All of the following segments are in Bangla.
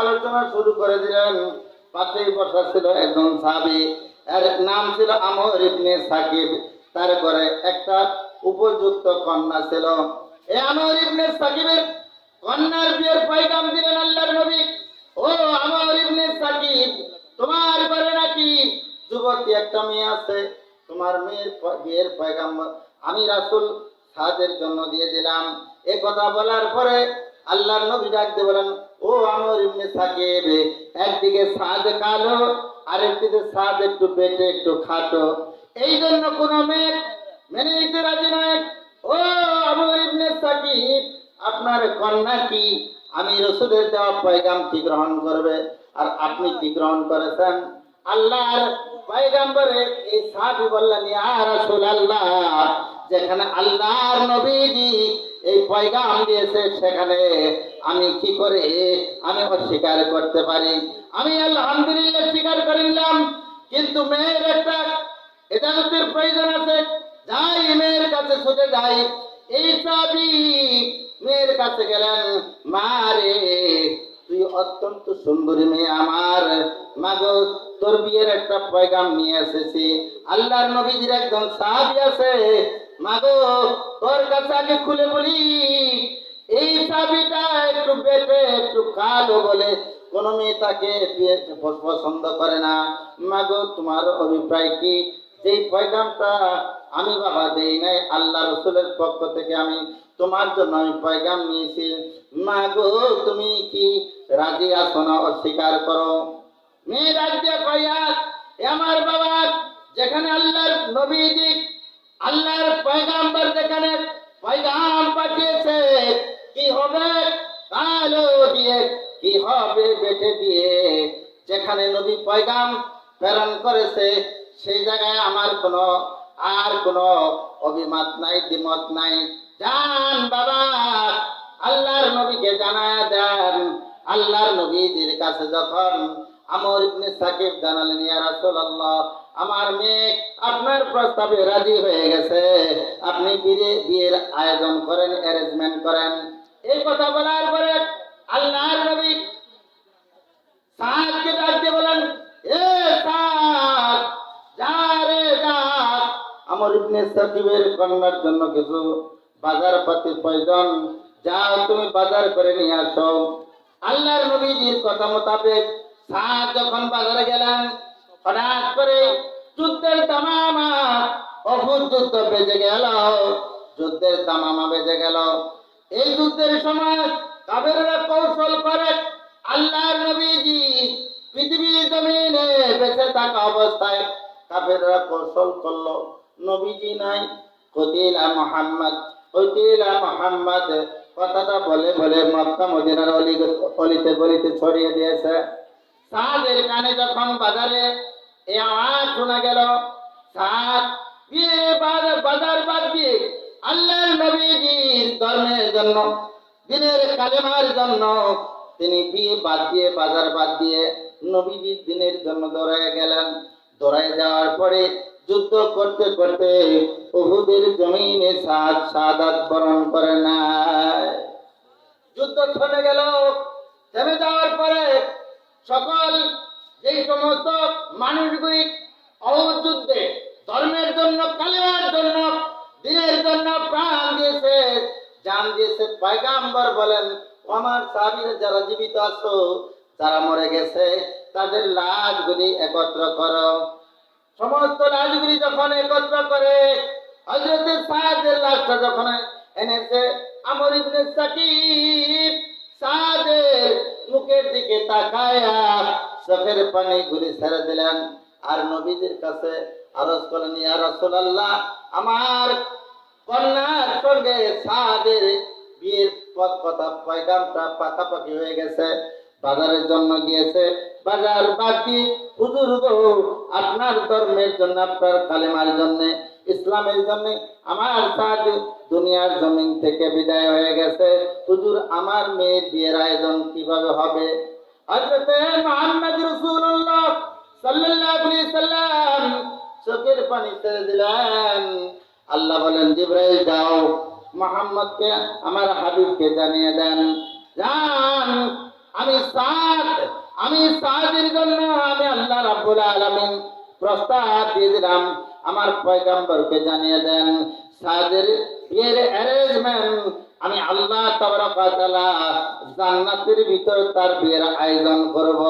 আলোচনা শুরু করে দিলেন। পাশেই বসা ছিল একজন সাহাবি। এর নাম ছিল আমর ইবনে সাকিব। তার ঘরে একটা উপযুক্ত কন্যা ছিল। এই আমর ইবনে সাকিবের কন্যার বিয়ের পয়গাম দিলেন আল্লাহর নবী। ও আমর ইবনে সাকিব, তোমার ঘরে নাকি যুবতী একটা মেয়ে আছে? তোমার মেয়ের বিয়ের পয়গাম আমি রাসূল সাদের জন্য দিয়ে দিলাম। এ কথা বলার পরে আল্লাহর নবী ডাক দিয়ে বলেন ও আমর ইবনে সাকিব, একদিকে সাদ কালো আরেকদিকে সাদ একটু পেটে একটু খাটো। এই জন্য কোন মেয়ে মেনে নিতে রাজি নয়। ও আমর ইবনে সাকিব, আপনার কন্যা কি? আমি রসুলের দেওয়া পয়গাম কি গ্রহণ করবে? আর আপনি কি গ্রহণ করেছেন? আল্লাহর পয়গাম্বরে এই সাহাবি বললেন, ইয়া রাসূলুল্লাহ যেখানে আল্লাহর নবীজি এই পয়গাম দিয়েছে, সেখানে আমি কি করে? আমি অস্বীকার করতে পারি। আমি আলহামদুলিল্লাহ স্বীকার করে নিলাম। কিন্তু মেয়ের একটা এদালতের প্রয়োজন আছে। যাই মেয়ের কাছে ছুটে যাই, এই সাবি মেয়ের কাছে গেলেন, মা রে, তুই অত্যন্ত সুন্দরী মেয়ে আমার। মাগো, তোর বিয়ের একটা পয়গাম নিয়ে এসেছি। আল্লাহর নবীজির একজন সাহাবি আছে মাগো, তোর কাছে আগে খুলে বলি, এই সাবিটা একটু বেটে, একটু কালো বলে কোনো মেয়ে তাকে পছন্দ করে না। মাগো, তোমার অভিপ্রায় কি? যেই পয়গামটা আমি বাবা দেই নাই, আল্লাহ রসুলের পক্ষ থেকে আমি তোমার জন্য আমি পয়গাম নিয়েছি। মা গো তুমি কি রাজি আছো না অস্বীকার করো? মেয়ে রাজ্যে কয়া এ আমার বাবা, যেখানে আল্লাহর নবীজি আল্লাহর পয়গাম্বর যেখানে পয়গাম পাঠিয়েছে, কি হবে? কালো দিয়ে কি হবে বেটে দিয়ে? যেখানে নবী পয়গাম প্রেরণ করেছে, সেই জায়গায় আমার কোনো, আর কোনো অভিমত নাই, দ্বিমত নাই। যান বাবা, আল্লাহর নবীকে জানায় দেন। আল্লাহর নবীদের কাছে যখন আমর ইবনে সাকিব জানালেন, ইয়া রাসূলুল্লাহ, আমার মেয়ে আপনার প্রস্তাবে রাজি হয়ে গেছে। আপনি বিয়ে, বিয়ের আয়োজন করেন অ্যারেঞ্জমেন্ট করেন। এই কথা বলার পরে আল্লাহর নবী সাহায্যকে ডাক দিয়ে বলেন, এ সাদ যা রে যা। আমার ইবনে সাকিবের কন্যার জন্য কিছু বাজার পাতি প্রয়োজন, যা তুমি বাজার করে নিয়ে আসো। আল্লাহর নবীজির কথা মোতাবেক সাদ যখন বাজারে গেলেন হঠাৎ করে যুদ্ধের দামামা, অভূত যুদ্ধ বেজে গেল, যুদ্ধের দামামা বেজে গেল। এই যুদ্ধের সময় কাবেররা কৌশল করে, আল্লাহর নবীজি পৃথিবীর জমিনে বেঁচে থাকা অবস্থায় কাফেররা কৌশল করল। নবীজি নাই কতিলা মোহাম্মদ কতিলা মোহাম্মদ, কথাটা বলে বলে মক্কা মদিনার অলি অলিতে গলিতে ছড়িয়ে দিয়েছে। সাদের কানে যখন বাজারে এ আওয়াজ শোনা গেল, সাদ বিয়ে বাজার বাদ দিয়ে আল্লাহর নবীজির ধর্মের জন্য, দিনের কালেমার জন্য তিনি বিয়ে বাদ দিয়ে বাজার বাদ দিয়ে নবীজির দিনের জন্য দৌড়ায় গেলেন। দৌড়ায় যাওয়ার পরে যুদ্ধ করতে করতে উহুদের জমিনে সাদ, সাদাত বরণ করে নাই যুদ্ধ থেমে গেল। থেমে যাওয়ার পরে সকল এই সমস্ত মানুষগুলি অহুদ যুদ্ধে ধর্মের জন্য, কালিমার জন্য দিনের জন্য প্রাণ দিয়েছে, জান দিয়েছে পয়গাম্বর বলেন, আমার সাবির যারা জীবিত আছো, যারা মরে গেছে, তাদের লাশগুলি একত্র করো। সমস্ত লাশগুলি যখন একত্র করে হজরত সাদের লাশটা যখন এনেছে, আমর ইবনে সাকিব সাদের মুখের দিকে তাকায়া চোখের পানি ঘুরে ছেড়ে দিলেন। আর নবীদের কাছে আরজ করলেন, ইয়া রাসূলুল্লাহ, আমার কন্যার সঙ্গে সাদের বিয়ের কথা পয়গামটা পাকাপাকি হয়ে গেছে। বাজারের জন্য গিয়েছে। বাজার বাদ দিয়ে হুজুর গো, আপনার ধর্মের জন্য, আপনার কালেমার জন্য ইসলামের জন্য আমার সাদ দুনিয়ার জমিন থেকে বিদায় হয়ে গেছে। হুজুর, আমার মেয়ের বিয়ের আয়োজন কীভাবে হবে? হযরত মুহাম্মদ রাসূলুল্লাহ সাল্লাল্লাহু আলাইহি সাল্লাম চোখের পানি ছেড়ে দিলেন। আল্লাহ বলেন, জিব্রাইল, যাও। মোহাম্মদকে, আমার হাবিবকে জানিয়ে দেন। যান আমি সাত আমি সাহায্যের জন্য আমি আল্লাহ রাব্বুল আলামিন প্রস্তাব দিয়ে দিলাম। আমার পয়গম্বরকে জানিয়ে দেন সাহায্যের বিয়ের অ্যারেঞ্জমেন্ট আমি আল্লাহ তাবারক জান্নাতের ভিতর তার বিয়ের আয়োজন করব।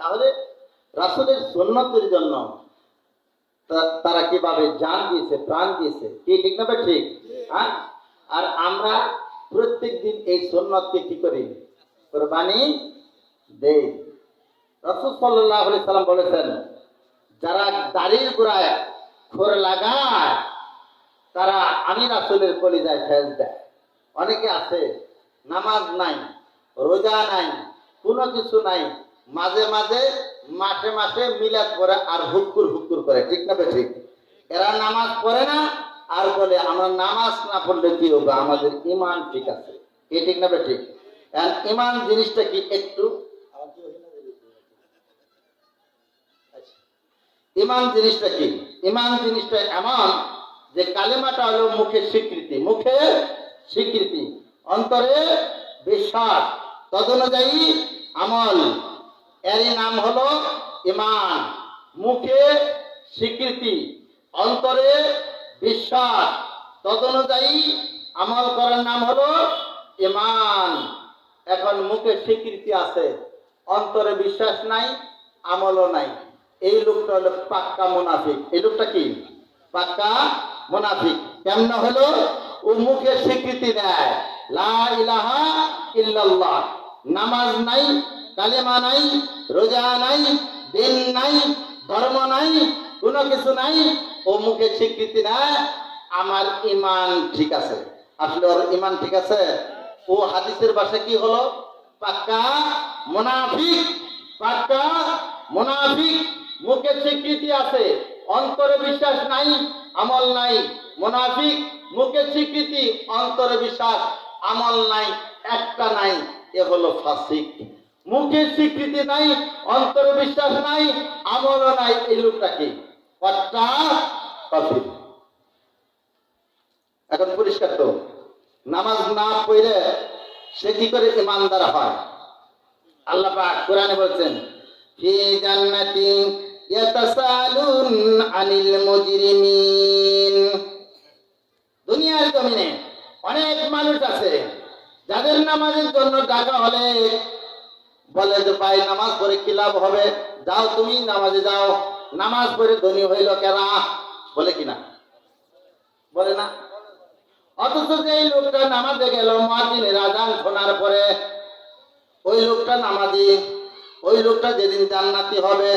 তাহলে রাসূলের সুন্নতের জন্য তারা কীভাবে জান দিয়েছে প্রাণ দিয়েছে কি ঠিক না ঠিক? হ্যাঁ? আর আমরা প্রত্যেক দিন এই সুন্নতকে কি করি? কোরবানি দেই। রসুল সাল্লাহ সাল্লাম বলেছেন যারা দাড়ির গোড়ায় খোর লাগায়, তারা আমি রাসুলের কলিজায় ফেস দেয়। অনেকে আছে, নামাজ নাই, রোজা নাই, কোনো কিছু নাই, মাঝে মাঝে, মাসে মাসে মিলাদ করে আর হুক্কুর হুক্কুর করে, ঠিক না ঠিক এরা নামাজ পড়ে না, আর বলে, আমরা নামাজ না পড়লে কি হবে? আমাদের ইমান ঠিক আছে। কি ঠিক না ঠিক ইমান জিনিসটা কি একটু ইমান জিনিসটা কি? ইমান জিনিসটা এমন যে কালেমাটা হলো মুখের স্বীকৃতি। মুখে স্বীকৃতি। অন্তরে বিশ্বাস। তদনুযায়ী আমল। এরই নাম হলো ইমান। মুখে স্বীকৃতি। অন্তরে বিশ্বাস। তদনুযায়ী আমল করার নাম হলো ইমান। এখন মুখে স্বীকৃতি আছে। অন্তরে বিশ্বাস নাই, আমলও নাই। এই লোকটা হলো পাক্কা মুনাফিক। এই লোকটা কি? পাক্কা মুনাফিক। কেমন হলো? ও মুখে স্বীকৃতি দেয়। লা ইলাহা ইল্লাল্লাহ। নামাজ নাই, কালেমা নাই, রোজা নাই, দিন নাই, ধর্ম নাই, কোনো কিছু নাই, ও মুখে স্বীকৃতি দেয়, আমার ইমান ঠিক আছে। আসলে ওর ইমান ঠিক আছে? ও হাদিসের ভাষা কি হলো? পাক্কা মুনাফিক পাক্কা মুনাফিক। মুখে স্বীকৃতি আছে, অন্তরে বিশ্বাস নাই, আমল নাই। মোনাফিক, মুখে স্বীকৃতি, অন্তরে বিশ্বাস, আমল নাই, একটা নাই, এ হলো ফাসিক। মুখে স্বীকৃতি নাই, অন্তরে বিশ্বাস নাই, আমলও নাই, এই লোকটা কি? কট্টা কাফির। এখন পরিষ্কার তো, নামাজ না পড়লে সে কি করে ইমানদার হয়? আল্লাহ পাক কোরআনে বলছেন, ফি জান্নাতি ইয়াতাসালুন আনিল মুজরিমিন। দুনিয়ার জমিনে অনেক মানুষ আছে, যাদের নামাজের জন্য টাকা হলে বলে যে, ভাই, নামাজ পড়ে কি লাভ হবে? যাও তুমি, নামাজে যাও। নামাজ পড়ে ধনী হইল কেনা বলে কিনা বলে না। অথচ যে এই লোকটা নামাজে গেল মাদিনের আজান শোনার পরে, ওই লোকটা নামাজি, ওই লোকটা যেদিন জান্নাতি হবে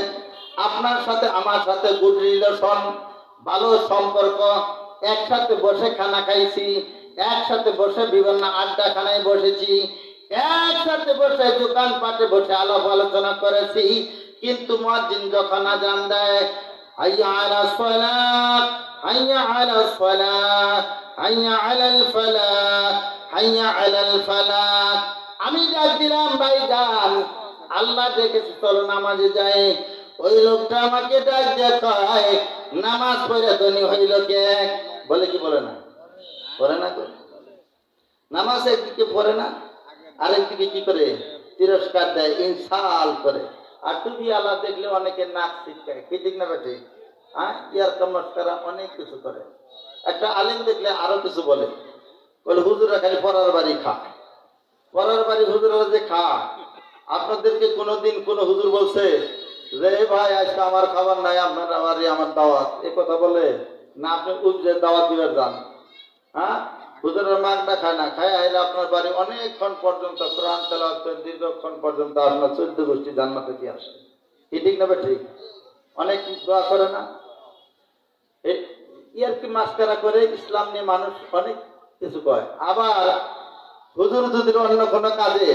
আপনার সাথে, আমার সাথে গুড রিলেশন ভালো সম্পর্ক, একসাথে বসে খানা খাইছি, একসাথে বসে বিভিন্ন আড্ডাখানায় বসেছি, একসাথে বসে দোকান পাটে বসে আলাপ আলোচনা করেছি, কিন্তু মসজিদ যখন আজান দেয়, হাইয়া আলা সালাত হাইয়া আলা সালাত হাইয়া আলাল ফালাহ হাইয়া আলাল ফালাহ আমি ডাক দিলাম ভাইজান আল্লাহ ডেকেছে চলো নামাজে যাই। ওই লোকটা আমাকে ডাক দিয়ে কয়, নামাজ পড়ে ধনী হইল কে? বলে কি বলে না? পড়ে না তো। নামাজ একদিকে পড়ে না, আরেকদিকে কি করে? তিরস্কার দেয়, ইনসাল করে। আর টুপি আলা দেখলে অনেকে নাক ছিটকায়। কি ঠিক না বেটে? হ্যাঁ? ইয়ার চমৎকারা অনেক কিছু করে। একটা আলিম দেখলে আরও কিছু বলে। বলে, হুজুরা খালি পরার বাড়ি খা। পরার বাড়ি হুজুরা যে খা। আপনাদেরকে কোনোদিন কোনো হুজুর বলছে যে ভাই, আজকে আমার খাবার নাই, আপনার বাড়ি আমার দাওয়াত। এ কথা বলে না, আপনি উজ্জের দাওয়াত দিবার যান। হ্যাঁ? হুজুরের মাগটা খায় না, খায়, আইলে আপনার বাড়ি অনেকক্ষণ পর্যন্ত, কোরআন তেলাওয়াত দীর্ঘক্ষণ পর্যন্ত আপনার চোদ্দ গোষ্ঠী জান্নাতে দিয়ে আসে। কি ঠিক না ঠিক অনেক দোয়া করে না? ইয়ার কি মাস্কারা করে ইসলাম নিয়ে মানুষ অনেক কিছু কয়। আবার হুজুর যদি অন্য কোনো কাজে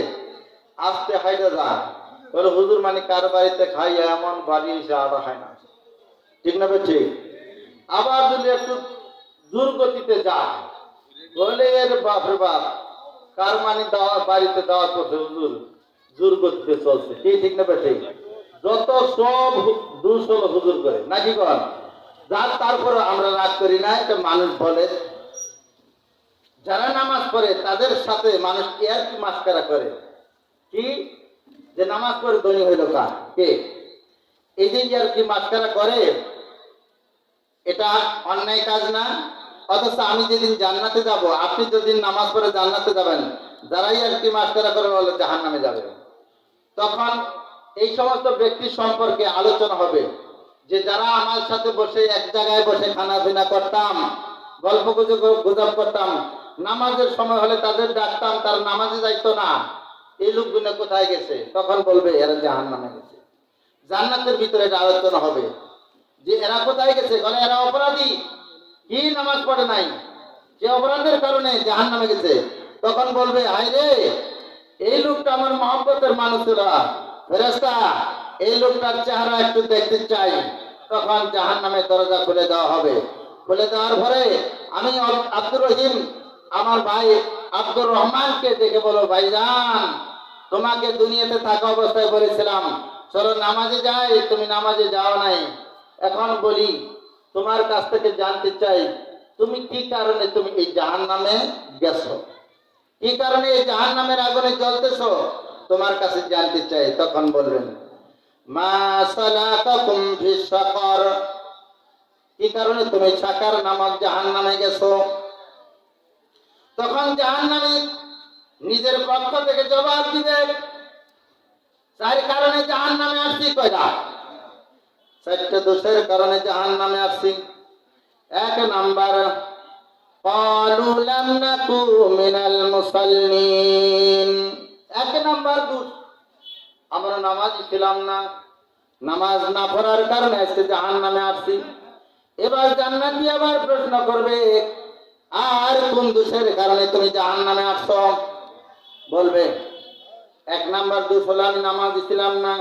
আসতে হাইটে যান তাহলে হুজুর মানে কার বাড়িতে খাই এমন বাড়ি এসে আবার হয় না। ঠিক না বে ঠিক আবার যদি একটু দূর গতিতে যায়, বলে, এর বাপরে বাপ, কার মানে দাওয়া, বাড়িতে দাওয়া করছে হুজুর? জোর গতিতে চলছে। কি, ঠিক না বে ঠিক যত সব হলো হুজুর করে। নাকি কন? যার তারপরে আমরা রাগ করি না এটা মানুষ বলে, যারা নামাজ পড়ে, তাদের সাথে মানুষ এর কি মাস্কারা করে? কি? যে নামাজ পড়ে ধনী হইল কা কে? এই যে আর কি মাস্কারা করে, এটা অন্যায় কাজ না, অথচ আমি যেদিন জান্নাতে যাব, আপনি যেদিন নামাজ পড়ে জান্নাতে যাবেন, যারাই আর কি মাস্কারা করে বলে জাহান নামে যাবে। তখন এই সমস্ত ব্যক্তির সম্পর্কে আলোচনা হবে যে যারা আমার সাথে বসে এক জায়গায় বসে খানা পিনা করতাম, গল্প গুজব করতাম, নামাজের সময় হলে তাদের ডাকতাম, তার নামাজে যাইতো না। এই লোকগুলো কোথায় গেছে? তখন বলবে, এরা জাহান নামে গেছে। জান্নাতের ভিতরে এটা আলোচনা হবে। যে এরা কোথায় গেছে? বলে, এরা অপরাধী। কি নামাজ পড়ে নাই? যে অপরাধের কারণে জাহান নামে গেছে। তখন বলবে হাই রে, এই লোকটা আমার মহব্বতের মানুষেরা ফেরেস্তা এই লোকটার চেহারা একটু দেখতে চাই। তখন জাহান নামে দরজা খুলে দেওয়া হবে। খুলে দেওয়ার পরে আমি আব- আব্দুর রহিম, আমার ভাই আব্দুর রহমানকে দেখে বলো, ভাইজান, তোমাকে দুনিয়াতে থাকা অবস্থায় বলেছিলাম, চলো নামাজে যাই, তুমি নামাজে যাও নাই। এখন বলি, তোমার কাছ থেকে জানতে চাই, তুমি কি কারণে তুমি এই জাহান নামে গেছো? কি কারণে এই জাহান নামের আগুনে জ্বলতেছো? তোমার কাছে জানতে চাই। তখন বলবেন মা সাকার। কি কারণে তুমি সাকার নামক জাহান নামে গেছো? তখন জাহান্ন নিজের পক্ষ থেকে জবাব দিবে। তার কারণে জাহান নামে আসছি কয়লা? চারটে দোষের কারণে জাহান নামে আসছি। এক নাম্বার এক নাম্বার আমরা নামাজ ছিলাম না। নামাজ না কারণে নামে আসছি। এবার আবার প্রশ্ন করবে আর কোন দোষের কারণে তুমি জাহান নামে আসছো? বলবে, এক নাম্বার দোষ হলো আমি নামাজ ছিলাম না।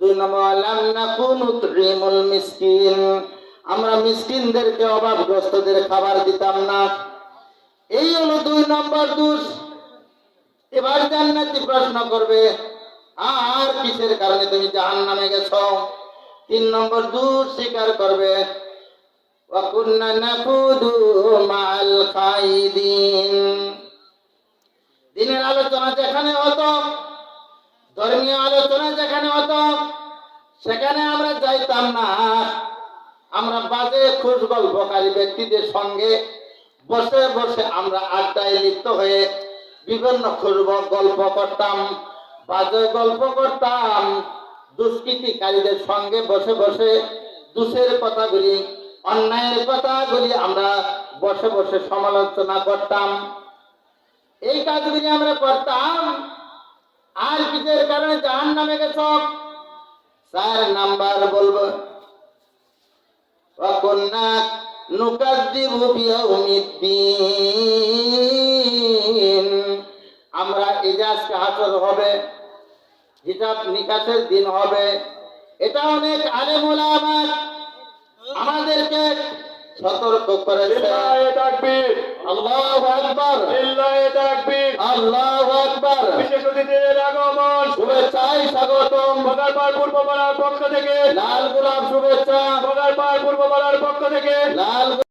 দুই নম্বর, আলাম না কোন মিসকিন। আমরা মিসকিনদেরকে অভাবগ্রস্তদের খাবার দিতাম না। এই হলো দুই নম্বর দোষ। এবার জান্নাতি প্রশ্ন করবে, আর কিসের কারণে তুমি জাহান নামে গেছ? তিন নম্বর দোষ স্বীকার করবে وَكُنَّا نَخُوضُ مَعَ الْخَائِضِينَ দিনের আলোচনা যেখানে হতো ধর্মীয় আলোচনা যেখানে হতো সেখানে আমরা যাইতাম না আমরা বাজে খুশ গল্পকারী ব্যক্তিদের সঙ্গে বসে বসে আমরা আড্ডায় লিপ্ত হয়ে বিভিন্ন খুশ গল্প করতাম বাজে গল্প করতাম দুষ্কৃতিকারীদের সঙ্গে বসে বসে দুষের কথাগুলি অন্যায়ের কথাগুলি আমরা বসে বসে সমালোচনা করতাম। এই কাজ কাজগুলি আমরা করতাম। আর কিসের কারণে জাহান নামে গেছ? স্যার, নাম্বার বলব। অকন্যা নুকাজিবু বিয়ৌমিদ্দিন আমরা এজাজকে হাসর হবে হিসাব নিকাশের দিন হবে। এটা অনেক আলেমুল আমার আমাদেরকে সতর্ক করেছে। লিল্লাহে তাকবীর। আল্লাহু আকবার। লিল্লাহে তাকবীর। আল্লাহু আকবার। বিশেষ অতিথিদের আগমন। শুভেচ্ছায় স্বাগতম। বগারপাড় পূর্বপাড়ার পক্ষ থেকে। লাল গোলাপ শুভেচ্ছা। বগারপাড় পূর্বপাড়ার পক্ষ থেকে। লাল